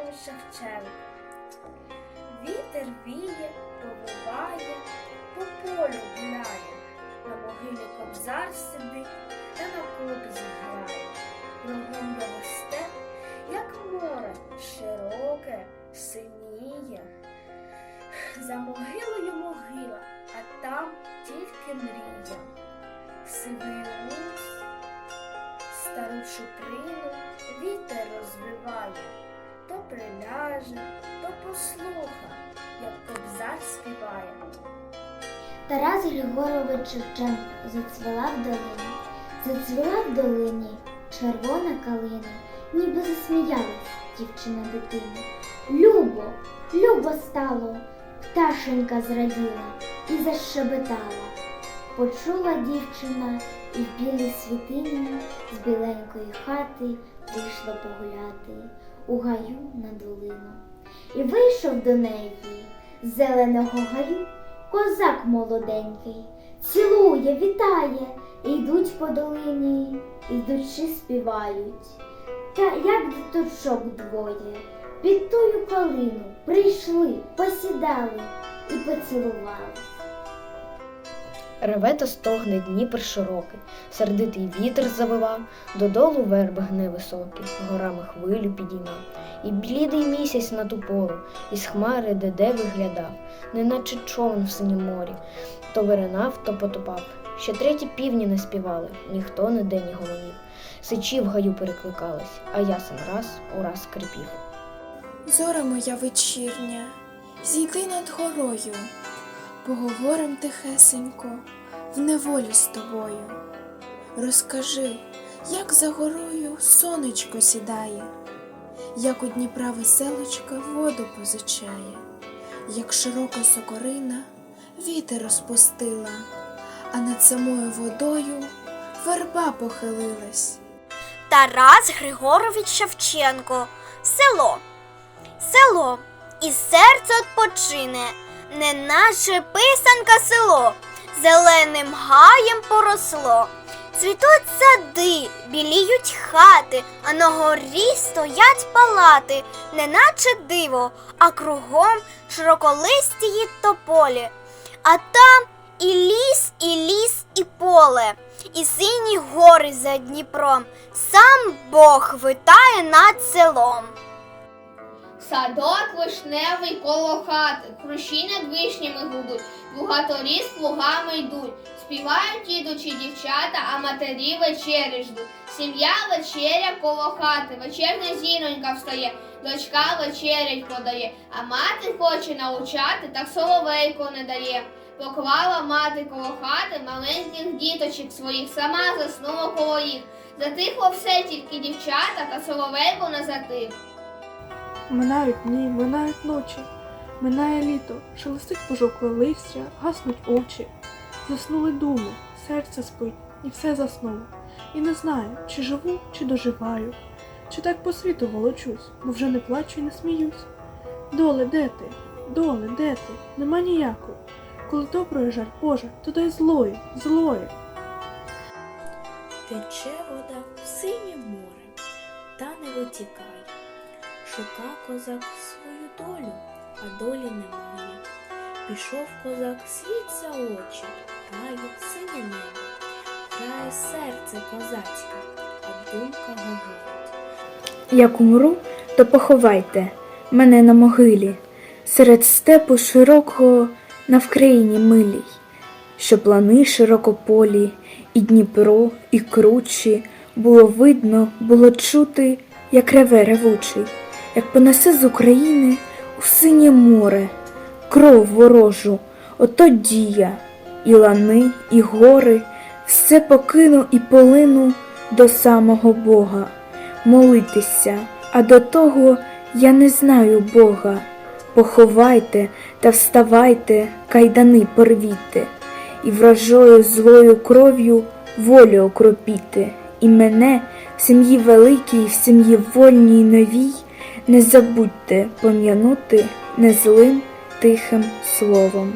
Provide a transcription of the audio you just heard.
Тарас Григорович Шевченко. Вітер віє, повиває, по полю гуляє, на могилі кобзар сидить та на кобзі грає. Кругом його степ, як море, широке, синіє. За могилою могила, а там тільки мрія. Сивий луз, стару чуприну вітер розвиває, то приляже, то послуха, як кобзар співає. Тарас Григорович Шевченко зацвіла в долині, зацвіла в долині червона калина, ніби засміялась дівчина дитині. Любо, любо стало, пташенька зраділа і защебетала. Почула дівчина і в білій світині з біленької хати вийшла погуляти у гаю на долину. І вийшов до неї з зеленого гаю козак молоденький, цілує, вітає, і йдуть по долині, ідучи співають. Та як діточок двоє, під тую калину прийшли, посідали і поцілували. Реве та стогне Дніпр широкий, сердитий вітер завивав, додолу верби гне високі, горами хвилю підіймав. І блідий місяць на ту пору, із хмари де-де виглядав, неначе човен в синім морі, то виринав, то потопав. Ще треті півні не співали, ніхто ніде не гомонів. Сичі в гаю перекликались, а ясен раз у раз скрипів. Зоря моя вечірня, зійди над горою, поговорим тихесенько в неволі з тобою. Розкажи, як за горою сонечко сідає, як у Дніпра веселочка воду позичає, як широка сокорина вітер розпустила, а над самою водою верба похилилась. Тарас Григорович Шевченко. Село. Село. І серце отпочине, неначе писанка село, зеленим гаєм поросло. Цвітуть сади, біліють хати, а на горі стоять палати, неначе диво, а кругом широколистії тополі. А там і ліс, і ліс, і поле, і сині гори за Дніпром. Сам Бог витає над селом. Садок вишневий коло хати, хрущі над вишнями гудуть, бугаторі з плугами йдуть, співають ідучі дівчата, а матері вечері ждуть. Сім'я вечеря коло хати, вечерня зіронька встає, дочка вечерять подає, а мати хоче научати, так соловейку не дає. Поклала мати коло хати маленьких діточок своїх, сама заснула коло їх. Затихло все тільки дівчата, та соловейку не затих. Минають дні, минають ночі, минає літо, шелестить пожовкле листя, гаснуть очі. Заснули думи, серце спить, і все заснуло. І не знаю, чи живу, чи доживаю, чи так по світу волочусь, бо вже не плачу і не сміюсь. Доле, де ти? Доле, де ти? Нема ніякої. Коли доброї жаль Боже, то дай злої, злої. Тече вода в синє море, та не витікає. Шука козак свою долю, а долі немає. Пішов козак світ за очі, тає синє небо. Грає серце козацьке, а думка говорить. Як умру, то поховайте мене на могилі, серед степу широкого на вкраїні милій, що плани широкополі, і Дніпро, і кручі, було видно, було чути, як реве ревучий, як понесе з України у синє море, кров ворожу, ото дія, і лани, і гори, все покину і полину до самого Бога молитися, а до того я не знаю Бога. Поховайте та вставайте, кайдани порвіте, і вражою злою кров'ю волю окропіте, і мене в сім'ї великій, в сім'ї вольній новій, не забудьте пом'янути незлим тихим словом.